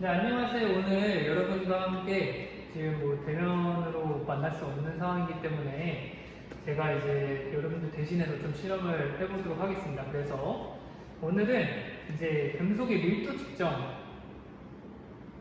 네, 안녕하세요. 오늘 여러분과 함께 지금 뭐 대면으로 만날 수 없는 상황이기 때문에 제가 이제 여러분들 대신해서 좀 실험을 해보도록 하겠습니다. 그래서 오늘은 이제 금속의 밀도 측정을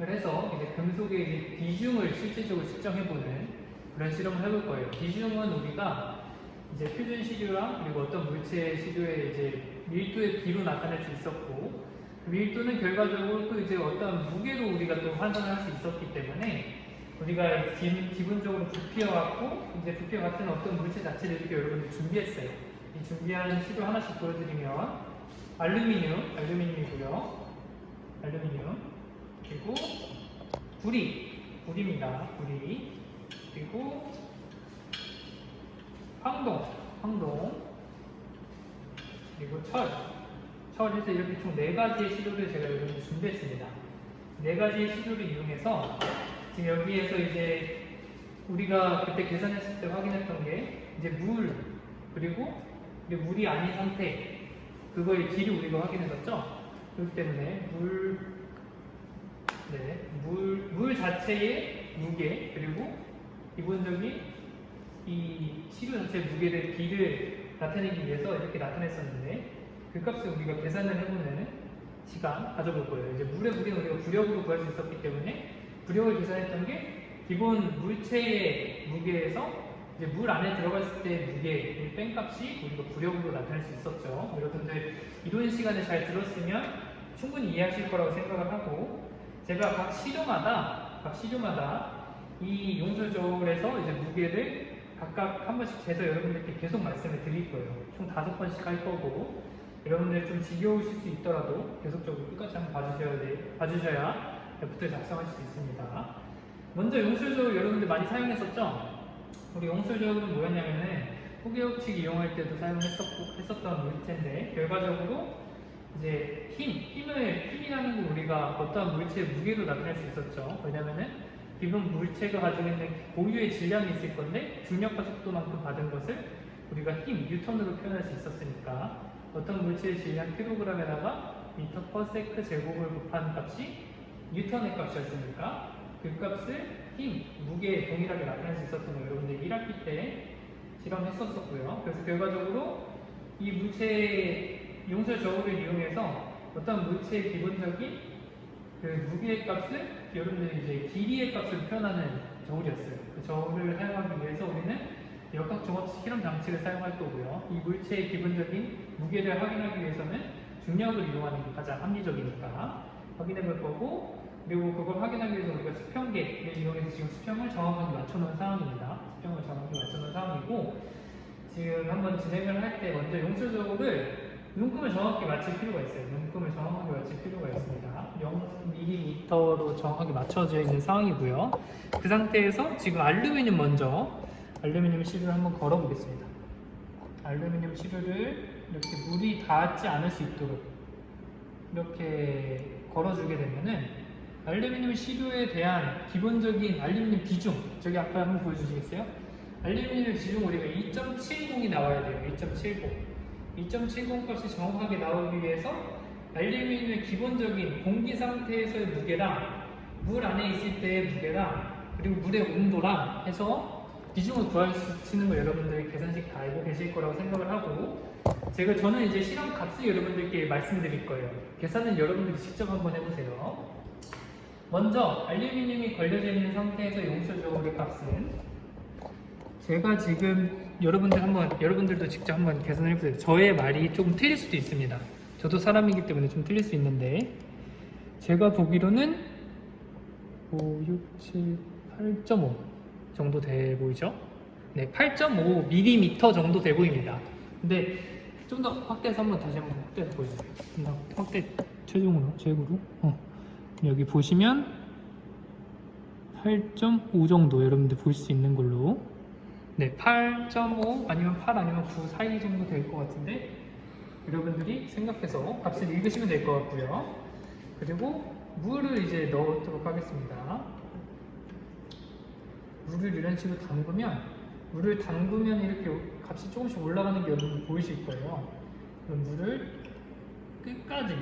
해서 이제 금속의 이제 비중을 실질적으로 측정해보는 그런 실험을 해볼 거예요. 비중은 우리가 이제 표준 시료랑 그리고 어떤 물체 시료의 이제 밀도의 비로 나타낼 수 있었고 그 밀도는 결과적으로 또 이제 어떤 무게로 우리가 또 환산을 할 수 있었기 때문에 우리가 기, 기본적으로 부피와 같고 이제 부피와 같은 어떤 물체 자체를 이렇게 여러분들 준비했어요. 이 준비한 시료 하나씩 보여드리면 알루미늄, 알루미늄이고요. 알루미늄 그리고 구리, 구리입니다. 구리 그리고 황동, 황동 그리고 철, 철에서 이렇게 총 네 가지의 시료를 제가 여러분들 준비했습니다. 네 가지의 시료를 이용해서 지금 여기에서 이제 우리가 그때 계산했을 때 확인했던 게 이제 물 그리고 물이 아닌 상태 그거의 길을 우리가 확인했었죠. 그렇기 때문에 물, 네, 물, 물 자체의 무게 그리고 기본적인 이 시료 자체의 무게를 비를 나타내기 위해서 이렇게 나타냈었는데 그 값을 우리가 계산을 해보는 시간 가져볼 거예요. 이제 물의 무게는 우리가 부력으로 구할 수 있었기 때문에 부력을 계산했던 게 기본 물체의 무게에서 이제 물 안에 들어갔을 때 무게, 뺀 값이 우리가 부력으로 나타낼 수 있었죠. 여러분들 이론 시간에 잘 들었으면 충분히 이해하실 거라고 생각을 하고 제가 각 시료마다 각 시료마다 이 용술저울에서 이제 무게를 각각 한 번씩 재서 여러분들께 계속 말씀을 드릴 거예요. 총 다섯 번씩 할 거고 여러분들 좀 지겨우실 수 있더라도 계속적으로 끝까지 한번 봐주셔야 돼, 봐주셔야 애프터 작성하실 수 있습니다. 먼저 용술저울 여러분들 많이 사용했었죠? 우리 용술저울은 뭐였냐면은 호기업칙 이용할 때도 사용했었고 했었던 물체인데 결과적으로 이제 힘, 힘을 힘이라는 걸 우리가 어떠한 물체의 무게로 나타낼 수 있었죠. 왜냐면은 기본 물체가 가지고 있는 고유의 질량이 있을 건데 중력과 속도만큼 받은 것을 우리가 힘, 뉴턴으로 표현할 수 있었으니까 어떤 물체의 질량 킬로그램에다가 미터 퍼 세크 제곱을 곱한 값이 뉴턴의 값이었으니까 그 값을 힘, 무게에 동일하게 나타낼 수 있었던 거 여러분들 1학기 때 실험했었었고요. 그래서 결과적으로 이 물체의 용설 저울을 이용해서 어떤 물체의 기본적인 그 무게의 값을 여러분들이 이제 길이의 값을 표현하는 저울이었어요. 그 저울을 사용하기 위해서 우리는 역학 종합 실험 장치를 사용할 거고요. 이 물체의 기본적인 무게를 확인하기 위해서는 중력을 이용하는 게 가장 합리적이니까 확인해 볼 거고 그리고 그걸 확인하기 위해서 우리가 수평계를 이용해서 지금 수평을 정확하게 맞춰놓은 상황입니다. 수평을 정확하게 맞춰놓은 상황이고 지금 한번 진행을 할 때 먼저 용술저울을 눈금을 정확하게 맞출 필요가 있어요. 눈금을 정확하게 맞출 필요가 있습니다. 0mm로 정확하게 맞춰져 있는 상황이고요. 그 상태에서 지금 알루미늄 먼저 알루미늄 시료를 한번 걸어 보겠습니다. 알루미늄 시료를 이렇게 물이 닿지 않을 수 있도록 이렇게 걸어주게 되면은 알루미늄 시료에 대한 기본적인 알루미늄 비중 저기 앞에 한번 보여주시겠어요? 알루미늄 비중 우리가 2.70이 나와야 돼요. 2.70. 2.70 값이 정확하게 나오기 위해서 알루미늄의 기본적인 공기 상태에서의 무게랑 물 안에 있을 때의 무게랑 그리고 물의 온도랑 해서 비중을 구할 수 있는 거 여러분들 계산식 다 알고 계실 거라고 생각을 하고 제가 저는 이제 실험 값을 여러분들께 말씀드릴 거예요. 계산은 여러분들이 직접 한번 해보세요. 먼저 알루미늄이 걸려져 있는 상태에서 저울의 값은 제가 지금 여러분들 한번 여러분들도 직접 한번 계산을 해보세요. 저의 말이 조금 틀릴 수도 있습니다. 저도 사람이기 때문에 좀 틀릴 수 있는데 제가 보기로는 5, 6, 7, 8.5 정도 돼 보이죠? 네, 8.5mm 정도 돼 보입니다. 근데 좀 더 확대해서 한번 다시 한번 확대해서 보여주세요. 확대 최종으로 최고로. 어. 여기 보시면 8.5 정도 여러분들 볼 수 있는 걸로 네, 8.5 아니면 8 아니면 9 사이 정도 될 것 같은데 여러분들이 생각해서 값을 읽으시면 될 것 같고요. 그리고 물을 이제 넣도록 하겠습니다. 물을 이런 식으로 담그면 물을 담그면 이렇게 값이 조금씩 올라가는 게 여러분 보이실 거예요. 그럼 물을 끝까지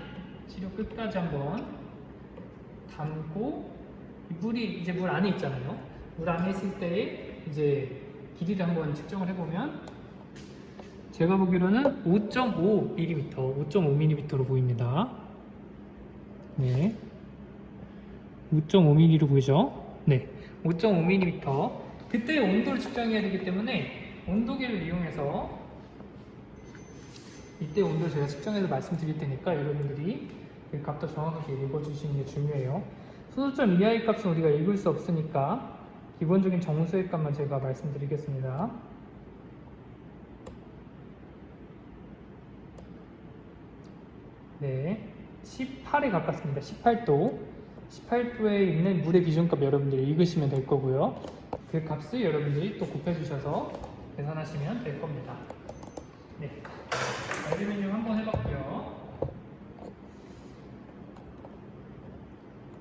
시료 끝까지 한번 담고 이 물이 이제 물 안에 있잖아요. 물 안에 있을 때의 이제 길이를 한번 측정을 해보면 제가 보기로는 5.5mm, 5.5mm로 보입니다. 네. 5.5mm로 보이죠? 네. 5.5mm. 그때 온도를 측정해야 되기 때문에 온도계를 이용해서 이때 온도를 제가 측정해서 말씀드릴 테니까 여러분들이 그 값도 정확하게 읽어주시는 게 중요해요. 소수점 이하의 값은 우리가 읽을 수 없으니까 기본적인 정수의 값만 제가 말씀드리겠습니다. 네, 18에 가깝습니다. 18도. 18도에 있는 물의 기준값 여러분들이 읽으시면 될 거고요. 그 값을 여러분들이 또 곱해주셔서 계산하시면 될 겁니다. 네, 알루미늄 한번 해봤고요.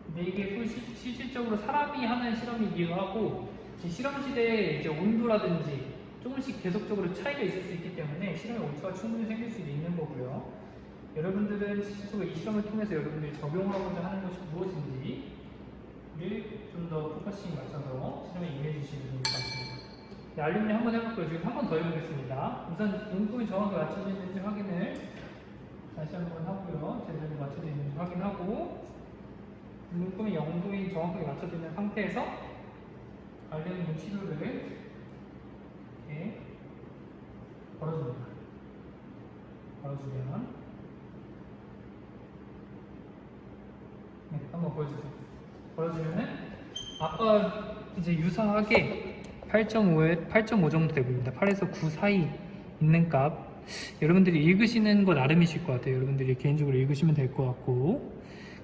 근데 이게 또 시- 실질적으로 사람이 하는 실험이기도 하고 이 실험실에 이제 온도라든지 조금씩 계속적으로 차이가 있을 수 있기 때문에 실험의 오차가 충분히 생길 수도 있는 거고요. 여러분들은 실질적으로 이 실험을 통해서 여러분들이 적용하고자 하는 것이 무엇인지를 좀 더 포커싱 맞춰서 실험에 임해 주시면 좋을 것 같습니다. 네, 알루미늄 한번 해볼고요. 지금 한 번 더 해보겠습니다. 우선 눈금이 정확하게 맞춰져 있는지 확인을 다시 한번 하고요. 제대로 맞춰져 있는지 확인하고 눈금이 0도인 정확하게 맞춰져 있는 상태에서 알루미늄 시료를 이렇게 걸어줍니다. 걸어주면 네, 한번 보여주세요. 걸어주면은 아까 이제 유사하게 8.5에 8.5 정도 돼 보입니다. 8에서 9 사이 있는 값 여러분들이 읽으시는 거 나름이실 것 같아요. 여러분들이 개인적으로 읽으시면 될 것 같고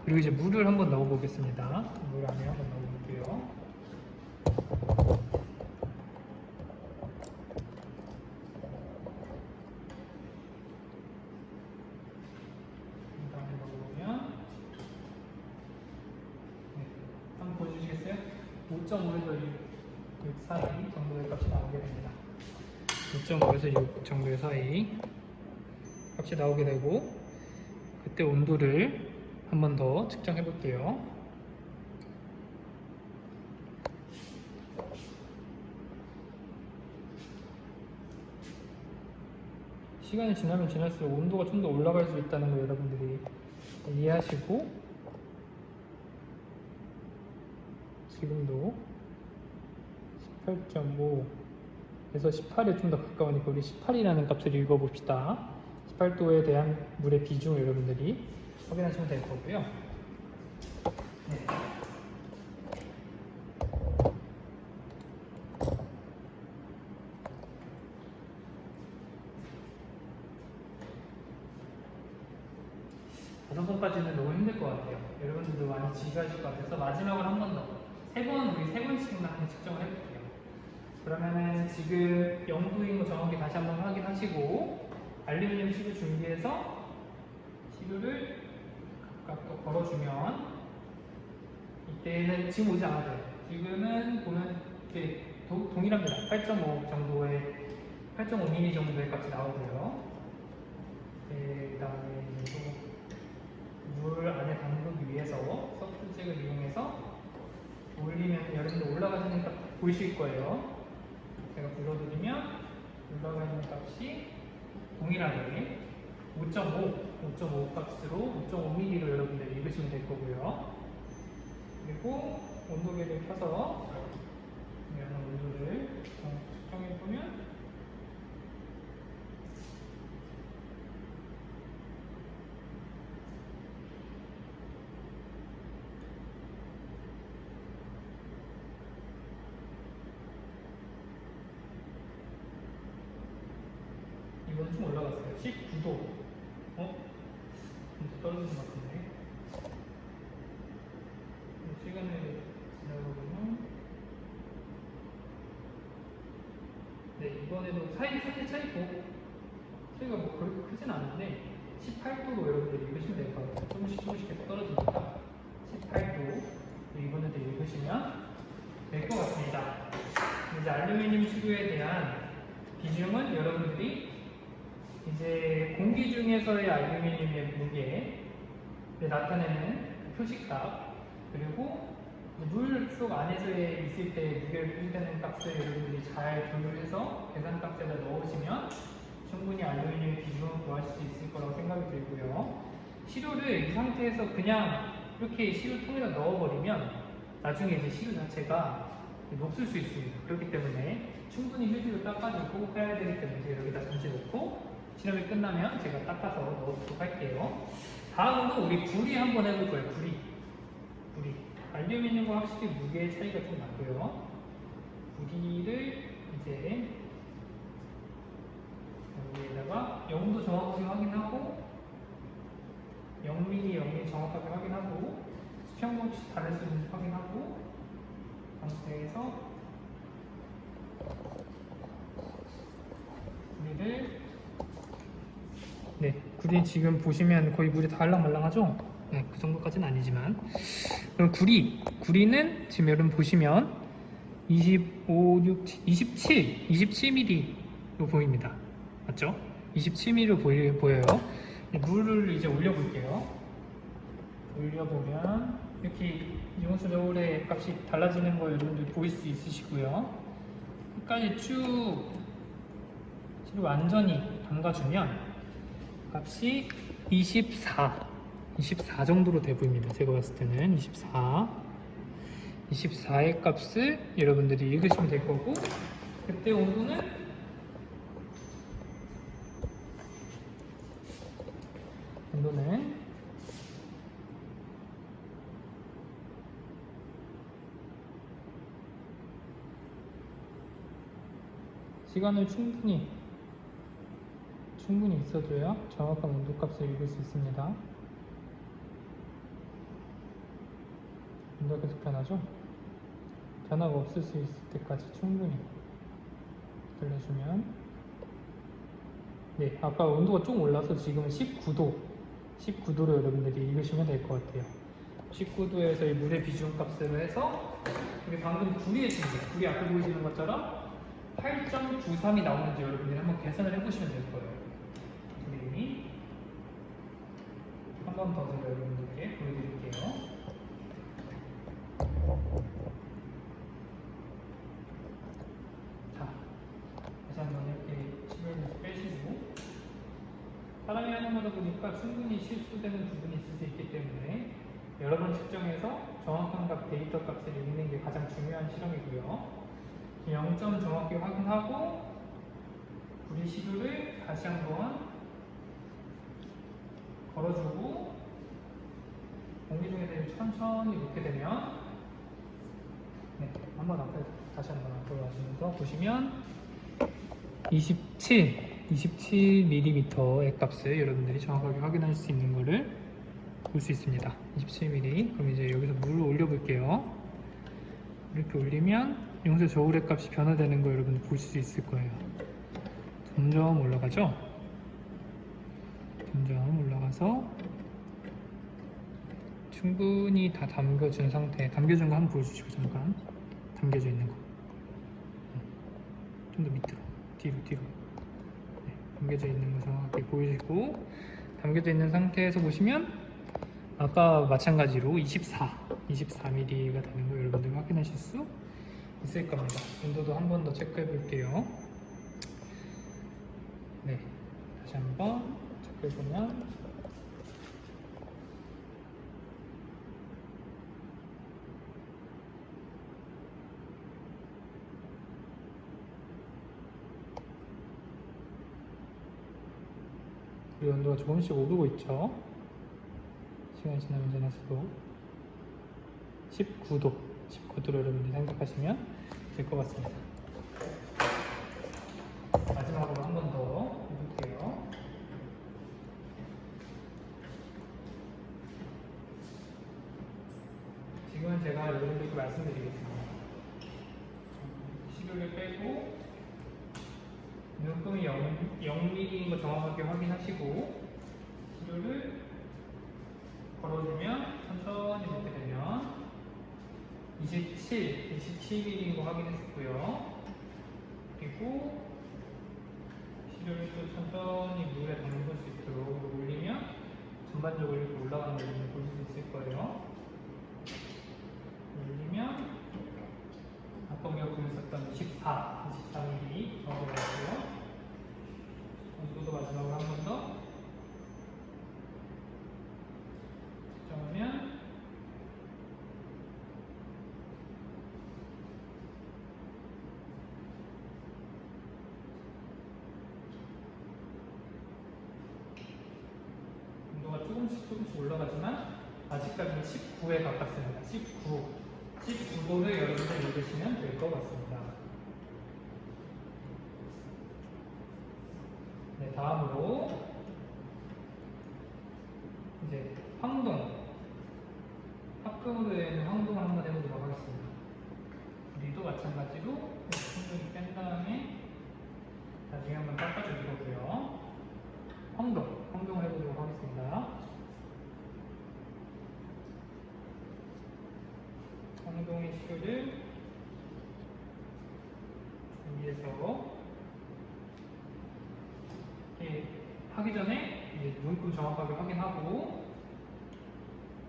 그리고 이제 물을 한번 넣어 보겠습니다. 물 안에 한번 넣어 볼게요. 물 안에 넣어보면 네, 한번 보여주시겠어요? 5.5에서 6, 6 사이 정도의 값이 나오게 됩니다. 5.5에서 6 정도의 사이 값이 나오게 되고 그때 온도를 한 번 더 측정해 볼게요. 시간이 지나면 지날수록 온도가 좀 더 올라갈 수 있다는 거 여러분들이 이해하시고 지금도 18.5에서 18에 좀 더 가까우니까 우리 18이라는 값을 읽어봅시다. 18도에 대한 물의 비중 여러분들이 확인하시면 될 거고요. 네. 다섯 번까지는 너무 힘들 것 같아요. 여러분들도 많이 지루하실 것 같아서 마지막으로 한 번 더. 세 번, 우리 세 번씩만 한번 측정을 해볼게요. 그러면은 지금 0도인 거 정확히 다시 한번 확인하시고 알루미늄 시료 준비해서 시료를 각각 또 걸어주면 이때는 지금 오지 않아도 돼요. 지금은 보면 이렇게 도- 동일합니다. 8.5 정도의 8.5mm 정도의 값이 나오고요. 네, 그 다음에 이제 또물 안에 담그기 위해서 서툴잭을 이용해서 올리면 여러분들 올라가시는 값 보이실 거예요. 제가 불러드리면 올라가 있는 값이 동일하게 5.5, 5.5 값으로 5.5mm로 여러분들이 읽으시면 될 거고요. 그리고 온도계를 켜서 온도를 측정해 보면 이건 좀 올라갔어요. 19도. 어? 좀 더 떨어지는 것 같은데. 시간을 지나보면 네 사이 사이 차이고 차이가 뭐 그렇게 크진 않은데 18도로 여러분들 읽으시면 될 것 같아요. 조금씩 조금씩 계속 떨어지니까 18도 이번에도 읽으시면 될 것 같습니다. 이제 알루미늄 시료에 대한 비중은 여러분들이 이제 공기 중에서의 알루미늄의 무게를 나타내는 표시값 그리고 물 속 안에서의 있을 때 무게를 표시되는 값을 여러분들이 잘 조율해서 계산 값에다 넣으시면 충분히 알루미늄 비중을 구할 수 있을 거라고 생각이 들고요. 시료를 이 상태에서 그냥 이렇게 시료통에다 넣어버리면 나중에 이제 시료 자체가 녹슬 수 있습니다. 그렇기 때문에 충분히 휴지로 닦아주고 해야 되기 때문에 여기다 잠시 놓고 실험이 끝나면 제가 닦아서 넣어주도록 할게요. 다음으로 우리 구리 한번 해볼 거예요. 구리. 구리. 알루미늄과 확실히 무게 차이가 좀 나고요. 구리를 이제 여기에다가 0도 정확하게 확인하고 0mm, 0mm 정확하게 확인하고 수평공식 다를 수 있는지 확인하고 상태에서 구리를 네, 구리 지금 보시면 거의 물이 다 알랑말랑하죠? 네, 그 정도까지는 아니지만 그럼 구리, 구리는 지금 여러분 보시면 25, 6, 27, 27mm로 보입니다. 맞죠? 27mm로 보이, 보여요. 네, 물을 이제 올려볼게요. 올려보면 이렇게 이온수 저울의 값이 달라지는 거 여러분들 보일 수 있으시고요. 끝까지 쭉 완전히 담가주면 값이 24, 24 정도로 돼 보입니다. 제가 봤을 때는 24, 24의 값을 여러분들이 읽으시면 될 거고 그때 온도는 온도는 시간을 충분히 충분히 있어줘야 정확한 온도 값을 읽을 수 있습니다. 계속 변하죠? 변화가 없을 수 있을 때까지 충분히 들려주면. 네, 아까 온도가 좀 올라서 지금은 19도 19도로 여러분들이 읽으시면 될 것 같아요. 19도에서 이 물의 비중 값으로 해서 우리 방금 구리의 중계 구리 앞에 보이시는 것처럼 8.93이 나오는지 여러분들이 한번 계산을 해보시면 될 거예요. 그림이 한 번 더 제가 여러분들께 보여드릴게요 자, 다시 한번 이렇게 시간을 빼시고 사람이 하는 거다 보니까 충분히 실수되는 부분이 있을 수 있기 때문에 여러 번 측정해서 정확한 값 데이터 값을 읽는 게 가장 중요한 실험이고요. 0점 정확히 확인하고 구리 시도를 다시 한번 걸어주고 공기 중에서 천천히 놓게 되면 네, 한번 앞에 다시 한번 앞으로 가시면서 보시면 27, 27mm의 값을 여러분들이 정확하게 확인할 수 있는 거를 볼 수 있습니다. 27mm. 그럼 이제 여기서 물을 올려 볼게요. 이렇게 올리면 용세 저울의 값이 변화되는 거 여러분들 볼수 있을 거예요. 점점 올라가죠? 점점 올라가서 충분히 다 담겨준 상태, 담겨준 거 한번 보여주시고 잠깐 담겨져 있는 거. 좀 더 밑으로, 뒤로, 뒤로. 네, 담겨져 있는 거 정확하게 보이시고 담겨져 있는 상태에서 보시면 아까 마찬가지로 24, 24mm가 되는 거 여러분들 확인하실 수 있을 겁니다. 온도도 한 번 더 체크해 볼게요. 네, 다시 한번 체크해 보면 이 온도가 조금씩 오르고 있죠. 시간이 지나면 지날수록 19도, 19도로 여러분들이 생각하시면 될 것 같습니다. 0mm인 거 정확하게 확인하시고 기로를 걸어주면 천천히 놓게 되면 27, 27mm인 거 확인했었고요. 그리고 시료를 또 천천히 물에 담글 수 있도록 올리면 전반적으로 이렇게 올라가는 걸 보실 수 있을 거예요. 올리면 아까 우리가 보면었던 24, 24mm 정도 나왔고요. 마지막으로 한번 더. 측정하면 온도가 조금씩 조금씩 올라가지만 아직까지는 19에 가깝습니다. 19. 19도를 여러분들 읽으시면 될 것 같습니다. 네, 다음으로 이제 황동. 합금으로 황동을 한번 해보도록 하겠습니다. 우리도 마찬가지로 충분히 뺀 다음에 나중에 한번 닦아줄 거고요. 황동, 황동을 해보도록 하겠습니다. 황동의 시료를 준비해서 이렇게 하기 전에 이제 눈금 정확하게 확인하고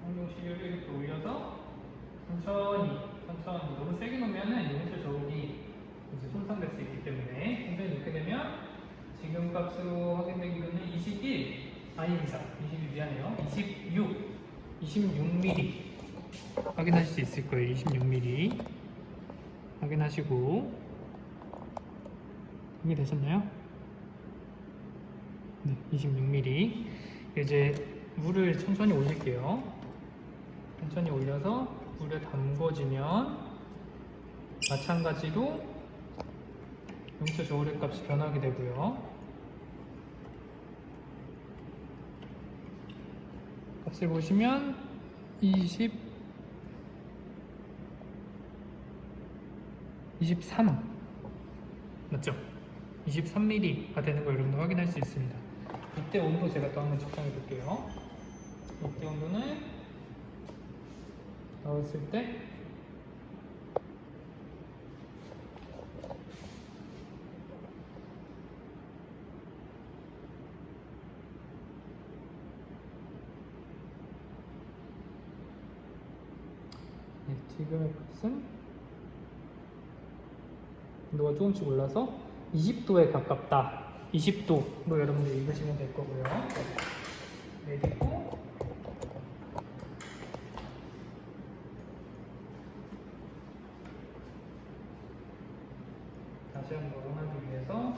황동 시료를 이렇게 올려서 천천히 천천히 너무 세게 놓으면은 용체 저울이 이제 손상될 수 있기 때문에 천천히 넣게 되면 지금 값으로 확인되기로는 21 아닙니다. 21 미안해요. 26 26mm 확인하실 수 있을 거예요. 26mm 확인하시고 이게 되셨나요? 네 26mm 이제 물을 천천히 올릴게요 천천히 올려서 물에 담궈지면 마찬가지로 용체 저울의 값이 변하게 되고요. 값을 보시면 20 23 맞죠? 23mm가 되는 걸 여러분들 확인할 수 있습니다. 이때 온도 제가 또 한번 측정해 볼게요. 이때 온도는 넣었을 때 네, 지금의 값은 온도가 조금씩 올라서 20도에 가깝다. 20도로 여러분들 읽으시면 될 거고요. 내리고 다시 한번 하기 위해서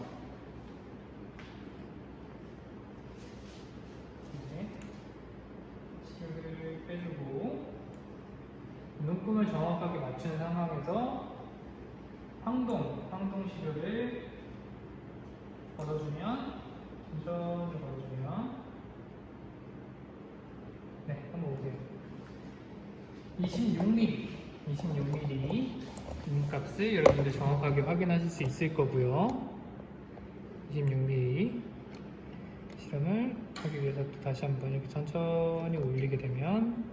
이제 실을 빼주고 눈금을 정확하게 맞추는 상황에서 황동, 황동 시료를 걸어주면 천천히 걸어주면 네, 한번 보세요. 26mm, 26mm 값을 여러분들 정확하게 확인하실 수 있을 거고요. 26mm 실험을 하기 위해서 또 다시 한번 이렇게 천천히 올리게 되면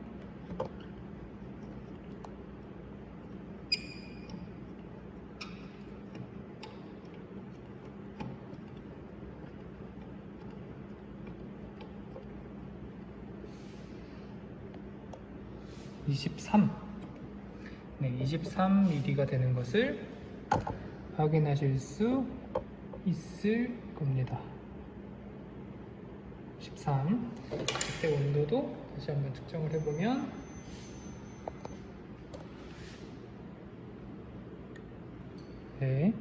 (23) 네, 23mm가 되는 것을 확인하실 수 있을 겁니다. 13. 그때 온도도 다시 한번 측정을 해보면 네.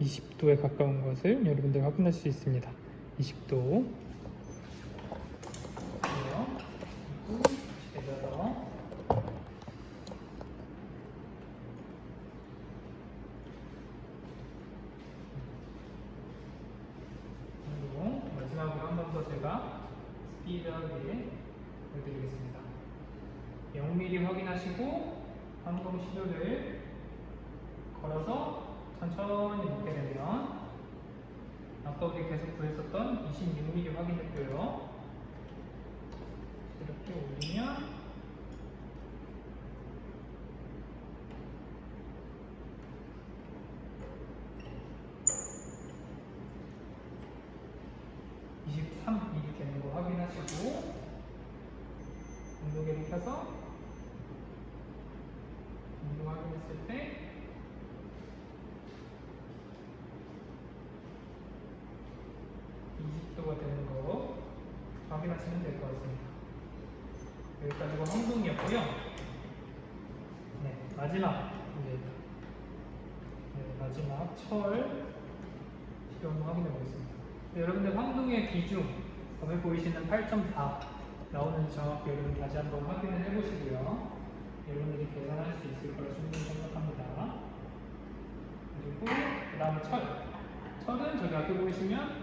20도에 가까운 것을 여러분들 확인할 수 있습니다. 20도. 그리고 내려서 그리고 마지막으로 한 번 더 제가 스피드하게 보여드리겠습니다. 0mm 확인하시고 항동 시료를 걸어서 천천히 놓게 되면 아까 우리 계속 구했었던 26mm 확인했고요. 이렇게 올리면 (23) 이렇게 되는 거 확인하시고 온도계를 켜서 이거 확인했을 때 (20도가) 되는 거 확인하시면 될 것 같습니다. 여기까지가 황동이었고요. 네, 마지막 이제 네, 마지막 철 시도 한번 확인해 보겠습니다. 네, 여러분들 황동의 비중 앞에 보이시는 8.4 나오는지 정확히 여러분 다시 한번 확인을 해보시고요. 여러분들이 계산할 수 있을 거라 충분히 생각합니다. 그리고 그 다음에 철. 철은 저기 앞에 보이시면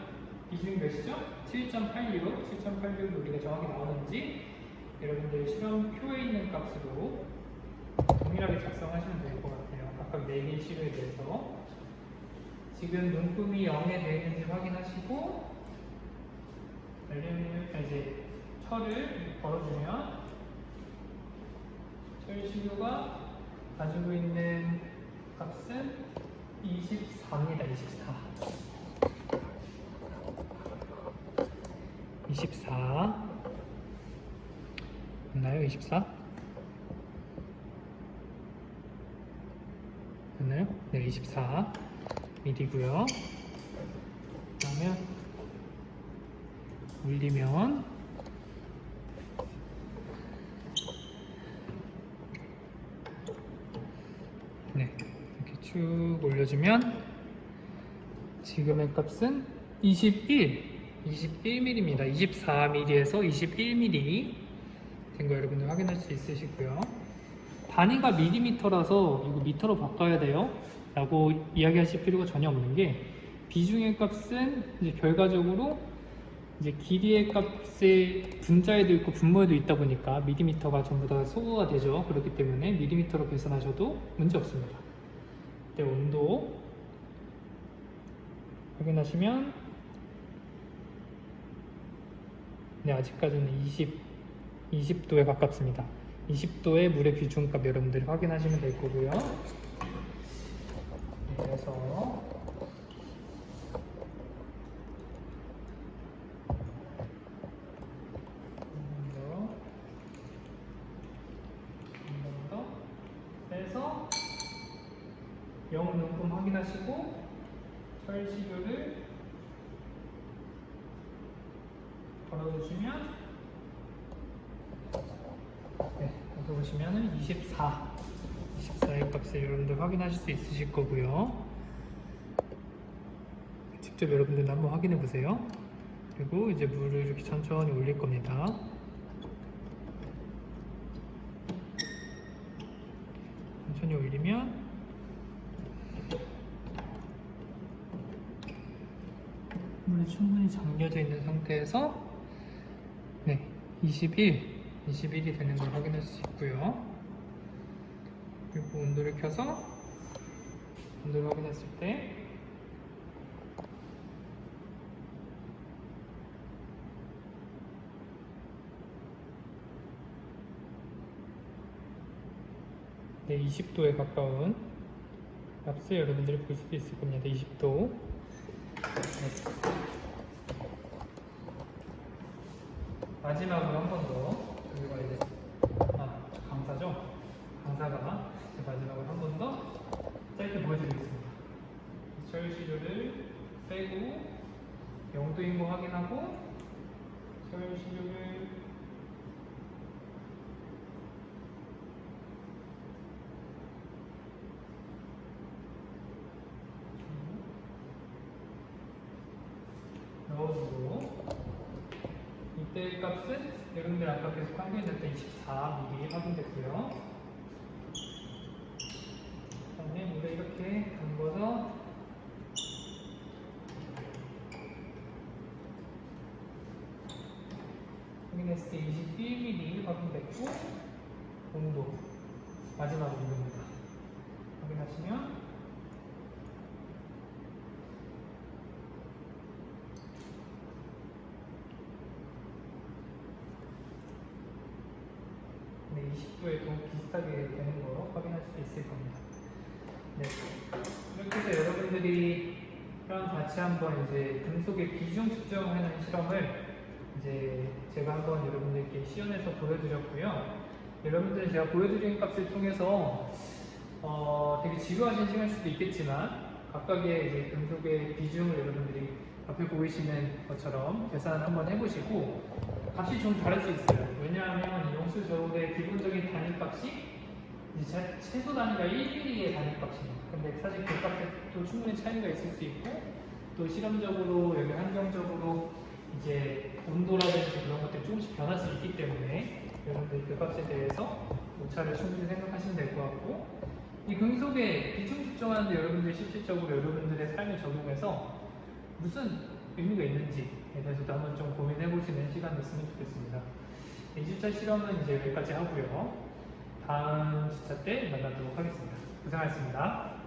비중이 몇이죠? 7.86, 7.86 우리가 정확히 나오는지 여러분들 실험표에 있는 값으로 동일하게 작성하시면 될 것 같아요. 각각 4개의 시료에 대해서 지금 눈금이 0에 되어 있는지 확인하시고 알루미늄 이제 철을 걸어주면 철 시료가 가지고 있는 값은 24입니다. 24. 24 맞나요? 24? 맞나요? 네, 24 미리고요. 그러면 올리면 네, 이렇게 쭉 올려주면 지금의 값은 21, 21mm입니다. 24mm에서 21mm 된 거 여러분들 확인할 수 있으시고요. 단위가 밀리미터라서 이거 미터로 바꿔야 돼요. 라고 이야기하실 필요가 전혀 없는 게 비중의 값은 이제 결과적으로 이제 길이의 값에 분자에도 있고 분모에도 있다 보니까 밀리미터가 전부 다 소거가 되죠. 그렇기 때문에 밀리미터로 계산하셔도 문제 없습니다. 그때 온도 확인하시면 네 아직까지는 20 20도에 가깝습니다. 20도의 물의 비중값 여러분들이 확인하시면 될 거고요. 네, 그래서 빼서 영 눈금 확인하시고 철 시료를 걸어주시면 네, 여기 보시면은 24 24의 값을 여러분들 확인하실 수 있으실 거고요. 직접 여러분들도 한번 확인해 보세요. 그리고 이제 물을 이렇게 천천히 올릴 겁니다. 천천히 올리면 물이 충분히 잠겨져 있는 상태에서 네, 21, 21이 되는 걸 확인할 수 있고요. 그리고 온도를 켜서 온도를 확인했을 때 네, 20도에 가까운 값을 여러분들이 볼수 있을 겁니다. 20도. 네. 마지막으로 한 번 더 여기가 이제 아 강사죠 강사가 이제 마지막으로 한 번 더 짧게 보여드리겠습니다 철 시료를 빼고 영도인 거 확인하고 철 시료를 넣어주고 이때 값은 여러분들 아까 계속 확인했던 24mm 확인됐고요. 그 다음에 물에 이렇게 담궈서 확인했을 때 21mm 확인됐고 온도 마지막 온도입니다. 확인하시면 네, 20도에 좀 비슷하게 되는 거 확인할 수 있을 겁니다. 네. 이렇게 해서 여러분들이 랑 같이 한번 이제 금속의 비중 측정하는 실험을 이제 제가 한번 여러분들께 시연해서 보여드렸고요. 여러분들 제가 보여드린 값을 통해서 어, 되게 지루하신 시간일 수도 있겠지만 각각의 이제 금속의 비중을 여러분들이 앞에 보이시는 것처럼 계산 한번 해보시고 값이 좀 다를 수 있어요. 왜냐하면 용수 저울의 기본적인 단위값이 이제 자- 최소 단위가 1mm의 단위값입니다. 근데 사실 그 값에 또 충분히 차이가 있을 수 있고 또 실험적으로 여기 환경적으로 이제 온도라든지 그런 것들이 조금씩 변할 수 있기 때문에 여러분들 그 값에 대해서 오차를 충분히 생각하시면 될 것 같고 이 금속의 비중 측정하는데 여러분들이 실질적으로 여러분들의 삶에 적용해서 무슨 의미가 있는지에 대해서도 한번 좀 고민해 보시는 시간 됐으면 좋겠습니다. 2주차 실험은 이제 여기까지 하고요. 다음 주차 때 만나도록 하겠습니다. 고생하셨습니다.